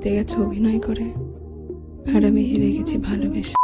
জিতে গেছে অভিনয় করে। আর আমি হেরে গেছি ভালোবেসে।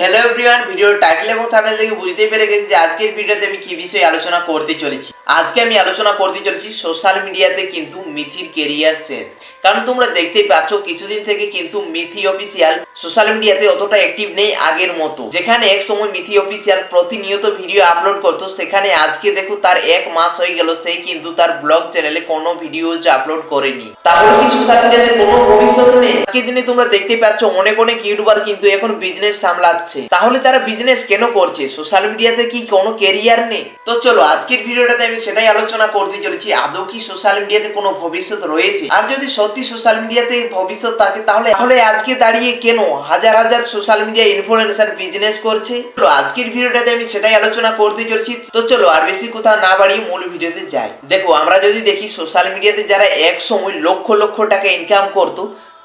হ্যালো এভরিওয়ান ভিডিওর টাইটেল এবং থাম্বনেল দেখে বুঝতেই পেরে গেছি যে আজকের ভিডিওতে আমি কি বিষয়ে আলোচনা করতে চলেছি। আজকে আমি আলোচনা করতে চলেছি সোশ্যাল মিডিয়াতে কিন্তু মিথির কেরিয়ার শেষ। কারণ তোমরা দেখতেই পাচ্ছ, কিছুদিন থেকে কিন্তু মিথি অফিসিয়াল সোশ্যাল মিডিয়াতে অতটা অ্যাক্টিভ নেই আগের মতো। যেখানে এক সময় মিথি অফিসিয়াল প্রতিনিয়ত ভিডিও আপলোড করতো, সেখানে আজকে দেখো তার এক মাস হয়ে গেল, সে কিন্তু তার ব্লগ চ্যানেলে কোনো ভিডিও আপলোড করেনি। তাহলে কি সোশ্যাল মিডিয়াতে কোনো ভবিষ্যৎ নেই? আজকের দিনে তোমরা দেখতে পাচ্ছ, অনেক অনেক ইউটিউবার কিন্তু এখন বিজনেস সামলাচ্ছে। তাহলে তারা বিজনেস কেন করছে? সোশ্যাল মিডিয়াতে কি কোনো কেরিয়ার নেই? তো চলো, আজকের ভিডিওটাতে আমি সেটাই আলোচনা করতে চলেছি, আদৌ কি সোশ্যাল মিডিয়াতে কোনো ভবিষ্যৎ রয়েছে? আর যদি সত্যি সোশ্যাল মিডিয়াতে ভবিষ্যৎ থাকে তাহলে তাহলে আজকে দাঁড়িয়ে কেন হাজার হাজার সোশ্যাল মিডিয়া ইনফ্লুয়েন্সার বিজনেস করছে? তো আজকের ভিডিওটাতে আমি সেটাই আলোচনা করতে চলেছি। তো চলো আর বেশি কথা না বাড়িয়ে মূল ভিডিওতে যাই। দেখো, আমরা যদি দেখি সোশ্যাল মিডিয়াতে যারা এক সময় লক্ষ লক্ষ টাকা ইনকাম করতো,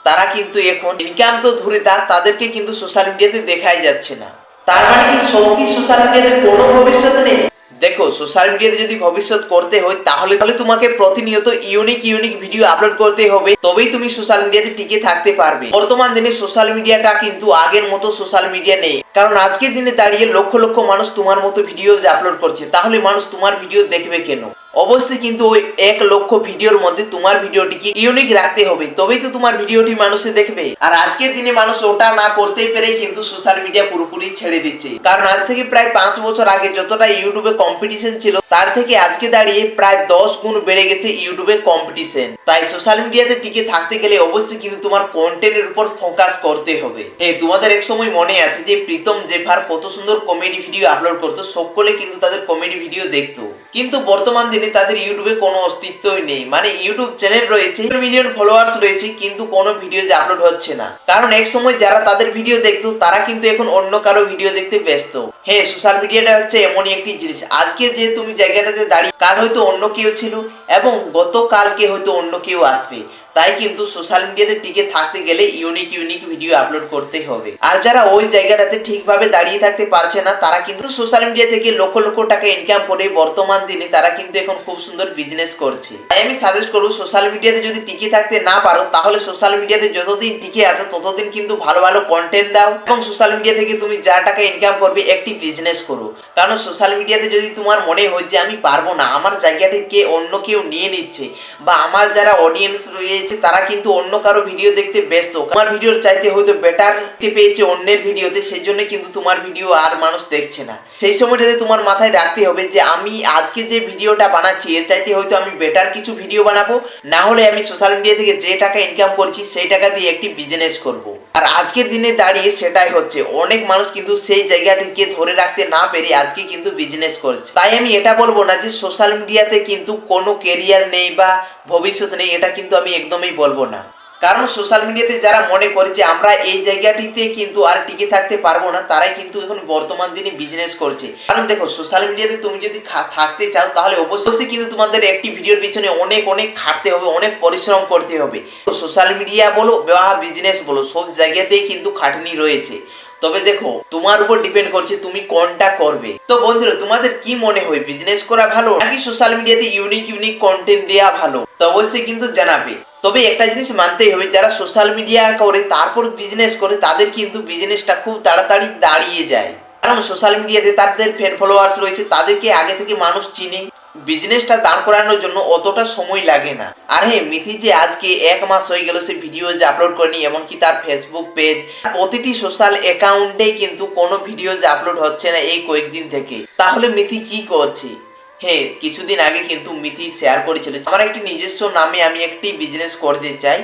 তারা কিন্তু এখন ইনকাম তো ধরে থাক তাদেরকে কিন্তু সোশ্যাল মিডিয়াতে দেখাই যাচ্ছে না। তার মানে কি সত্যি সোশ্যাল মিডিয়াতে কোনো ভবিষ্যৎ নেই? দেখো সোশ্যাল মিডিয়াতে যদি ভবিষ্যৎ করতে হয়, তাহলে তাহলে তোমাকে প্রতিনিয়ত ইউনিক ইউনিক ভিডিও আপলোড করতে হবে। তবেই তুমি সোশ্যাল মিডিয়াতে টিকে থাকতে পারবে। বর্তমান দিনে সোশ্যাল মিডিয়াটা কিন্তু আগের মতো সোশ্যাল মিডিয়া নেই। কারণ আজকের দিনে দাঁড়িয়ে লক্ষ লক্ষ মানুষ তোমার মতো ভিডিও আপলোড করছে। তাহলে মানুষ তোমার ভিডিও দেখবে কেন? অবশ্যই কিন্তু ওই এক লক্ষ ভিডিওর মধ্যে তোমার ভিডিওটিকে ইউনিক রাখতে হবে। তবেই তো তোমার ভিডিওটি মানুষে দেখবে। আর আজকের দিনে মানুষ ওটা না করতে পেরেই কিন্তু সোশ্যাল মিডিয়া পুরোপুরি ছেড়ে দিচ্ছে। কারণ আজ থেকে প্রায় পাঁচ বছর আগে যতটা ইউটিউবে কম্পিটিশন ছিল, তার থেকে আজকে দাঁড়িয়ে প্রায় দশ গুণ বেড়ে গেছে ইউটিউবের কম্পিটিশন তাই সোশ্যাল মিডিয়াতে টিকে থাকতে গেলে অবশ্যই কিন্তু তোমার কন্টেন্টের উপর ফোকাস করতে হবে। হ্যাঁ তোমাদের এক সময় মনে আছে যে প্রীতম জেফার কত সুন্দর কমেডি ভিডিও আপলোড করতো, সকলে কিন্তু তাদের কমেডি ভিডিও দেখতো। কিন্তু বর্তমান দিনে তাদের ইউটিউবে কোনো অস্তিত্বই নেই। মানে ইউটিউব চ্যানেল রয়েছে মিলিয়ন ফলোয়ার্স রয়েছে, কিন্তু কোনো ভিডিও যে আপলোড হচ্ছে না। কারণ এক সময় যারা তাদের ভিডিও দেখতো, তারা কিন্তু এখন অন্য কারও ভিডিও দেখতে ব্যস্ত। হ্যাঁ সোশ্যাল মিডিয়াটা হচ্ছে এমনই একটি জিনিস। আজকে যে তুমি জায়গাটাতে দাঁড়িয়ে, কাল হয়তো অন্য কেউ ছিল, এবং গতকালকে হয়তো অন্য কেউ আসবে। তাই কিন্তু সোশ্যাল মিডিয়াতে টিকে থাকতে গেলে ইউনিক ইউনিক ভিডিও আপলোড করতে হবে। আর যারা ওই জায়গাটাতে ঠিকভাবে দাঁড়িয়ে থাকতে পারছে না, তারা কিন্তু সোশ্যাল মিডিয়া থেকে লক্ষ লক্ষ টাকা ইনকাম করে বর্তমান দিনে তারা কিন্তু এখন খুব সুন্দর বিজনেস করছে। তাই আমি সাজেস্ট করব সোশ্যাল মিডিয়াতে যদি টিকে থাকতে না পারো, তাহলে সোশ্যাল মিডিয়াতে যতদিন টিকে আছো, ততদিন কিন্তু ভালো ভালো কন্টেন্ট দাও এবং সোশ্যাল মিডিয়া থেকে তুমি যা টাকা ইনকাম করবে, একটি বিজনেস করো। কারণ সোশ্যাল মিডিয়াতে যদি তোমার মনে হয় যে আমি পারব না, আমার জায়গাটিকে অন্য কেউ নিয়ে নিচ্ছে বা আমার যারা অডিয়েন্স রয়েছে তারা কিন্তু অন্য কারও ভিডিও দেখতে ব্যস্ত। তোমার ভিডিওর চাইতে হয়তো বেটার পেয়েছে অন্যের ভিডিওতে সেই জন্য কিন্তু তোমার ভিডিও আর মানুষ দেখছে না। সেই সময়টাতে তোমার মাথায় রাখতে হবে যে, আমি আজকে যে ভিডিওটা বানাচ্ছি, এর চাইতে হয়তো আমি বেটার কিছু ভিডিও বানাবো, না হলে আমি সোশ্যাল মিডিয়া থেকে যে টাকা ইনকাম করছি, সেই টাকা দিয়ে একটি বিজনেস করব। আর আজকের দিনে দাঁড়িয়ে সেটাই হচ্ছে। অনেক মানুষ কিন্তু সেই জায়গাটিকে ধরে রাখতে না পেরে আজকে কিন্তু বিজনেস করছে। তাই আমি এটা বলব না যে সোশ্যাল মিডিয়াতে কিন্তু কোনো কেরিয়ার নেই বা ভবিষ্যৎ নেই, এটা কিন্তু আমি একদমই বলব না। কারণ সোশ্যাল মিডিয়াতে যারা মনে করে যে আমরা এই জায়গাটিতে কিন্তু আর টিকে থাকতে পারব না, তারাই কিন্তু এখন বর্তমান দিনে বিজনেস করছে। কারণ দেখো সোশ্যাল মিডিয়াতে তুমি যদি থাকতে চাও, তাহলে অবশ্যই কিন্তু তোমাদের একটি ভিডিওর পিছনে অনেক অনেক খাটতে হবে, অনেক পরিশ্রম করতে হবে। তো সোশ্যাল মিডিয়া বলো বা বিজনেস বলো, সব জায়গাতেই কিন্তু খাটনি রয়েছে। তবে দেখো, তোমার উপর ডিপেন্ড করছে তুমি কোনটা করবে। তো বন্ধুরা, তোমাদের কি মনে হয়? বিজনেস করা ভালো নাকি সোশ্যাল মিডিয়াতে ইউনিক ইউনিক কন্টেন্ট দেওয়া ভালো? তো অবশ্যই কিন্তু জানাবে। তবে একটা জিনিস মানতেই হবে, যারা সোশ্যাল মিডিয়া করে, তারপর বিজনেস করে, তাদের কিন্তু বিজনেসটা খুব তাড়াতাড়ি দাঁড়িয়ে যায়। কারণ সোশ্যাল মিডিয়াতে তাদের ফ্যান ফলোয়ার্স রয়েছে, তাদেরকে আগে থেকে মানুষ চিনে। বিজনেসটা দাঁড় করানোর জন্য অতটা সময় লাগে না। আর হ্যাঁ মিথি যে আজকে এক মাস হয়ে গেল সে ভিডিও যে আপলোড করেনি, এমনকি তার ফেসবুক পেজ প্রতিটি সোশ্যাল অ্যাকাউন্টে কিন্তু কোনো ভিডিও যে আপলোড হচ্ছে না এই কয়েকদিন থেকে। তাহলে মিথি কি করছে? হ্যাঁ কিছুদিন আগে কিন্তু মিথি শেয়ার করেছিল আমার একটি নিজস্ব নামে আমি একটি বিজনেস করতে চাই।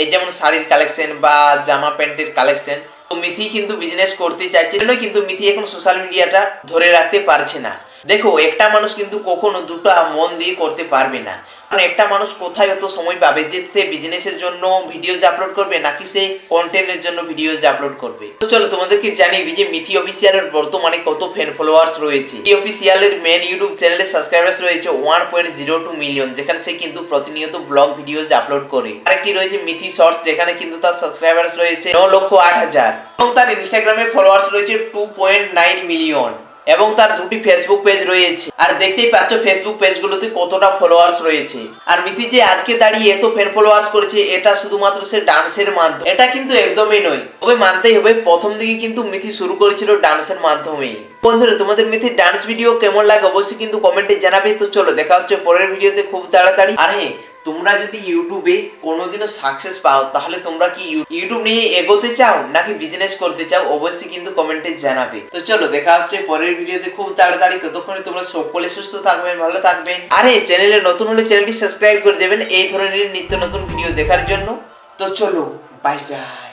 এই যেমন শাড়ির কালেকশন বা জামা প্যান্টের কালেকশন তো মিথি কিন্তু বিজনেস করতে চাইছে কিন্তু মিথি এখন সোশ্যাল মিডিয়াটা ধরে রাখতে পারছে না। দেখো, একটা মানুষ কিন্তু কখনো দুটো মন দিয়ে করতে পারবে না। কারণ একটা মানুষ কোথায় অত সময় পাবে? যে সে বিজনেসের জন্য ভিডিওজ আপলোড করবে, নাকি সে কন্টেন্টের জন্য ভিডিওজ আপলোড করবে? তো চলো, তোমাদেরকে জানিয়ে দিই যে মিথি অফিসিয়ালের বর্তমানে কত ফ্যান ফলোয়ার্স রয়েছে। মিথি অফিসিয়ালের মেন ইউটিউব চ্যানেলের সাবস্ক্রাইবার্স রয়েছে one point zero two million যেখানে সে কিন্তু প্রতিনিয়ত ব্লগ ভিডিওজ আপলোড করে। আরেকটি রয়েছে মিথি শর্টস যেখানে কিন্তু তার সাবস্ক্রাইবার্স রয়েছে ন লক্ষ আট হাজার। এবং তার ইনস্টাগ্রামে ফলোয়ার্স রয়েছে টু পয়েন্ট নাইন মিলিয়ন এবং তার দুটি ফেসবুক পেজ রয়েছে। আর দেখতেই পাচ্ছ ফেসবুক পেজগুলোতে কতটা ফলোয়ার্স রয়েছে। আর মিথি যে আজকে দাঁড়িয়ে এত ফ্যান ফলোয়ার্স করেছে, এটা শুধুমাত্র সে ডান্সের মাধ্যমে। এটা কিন্তু একদমই নয়। তবে মানতেই হবে, প্রথম দিকে কিন্তু মিথি শুরু করেছিল ডান্সের মাধ্যমেই। বন্ধুরা, তোমাদের মিথির ডান্স ভিডিও কেমন লাগে অবশ্যই কিন্তু কমেন্টে জানাবে। তো চলো, দেখা হচ্ছে পরের ভিডিওতে খুব তাড়াতাড়ি। আর হ্যাঁ তোমরা যদি ইউটিউবে কোনোদিনও সাকসেস পাও, তাহলে তোমরা কি ইউ- ইউটিউব নিয়ে এগোতে চাও নাকি বিজনেস করতে চাও, অবশ্যই কিন্তু কমেন্টে জানাবে। তো চলো, দেখা হচ্ছে পরের ভিডিওতে খুব তাড়াতাড়ি। ততক্ষণে তোমরা সকলে সুস্থ থাকবে ভালো থাকবেন। আরে চ্যানেলে নতুন হলে চ্যানেলটি সাবস্ক্রাইব করে দেবেন, এই ধরনের নিত্য নতুন ভিডিও দেখার জন্য। তো চলো বাই বাই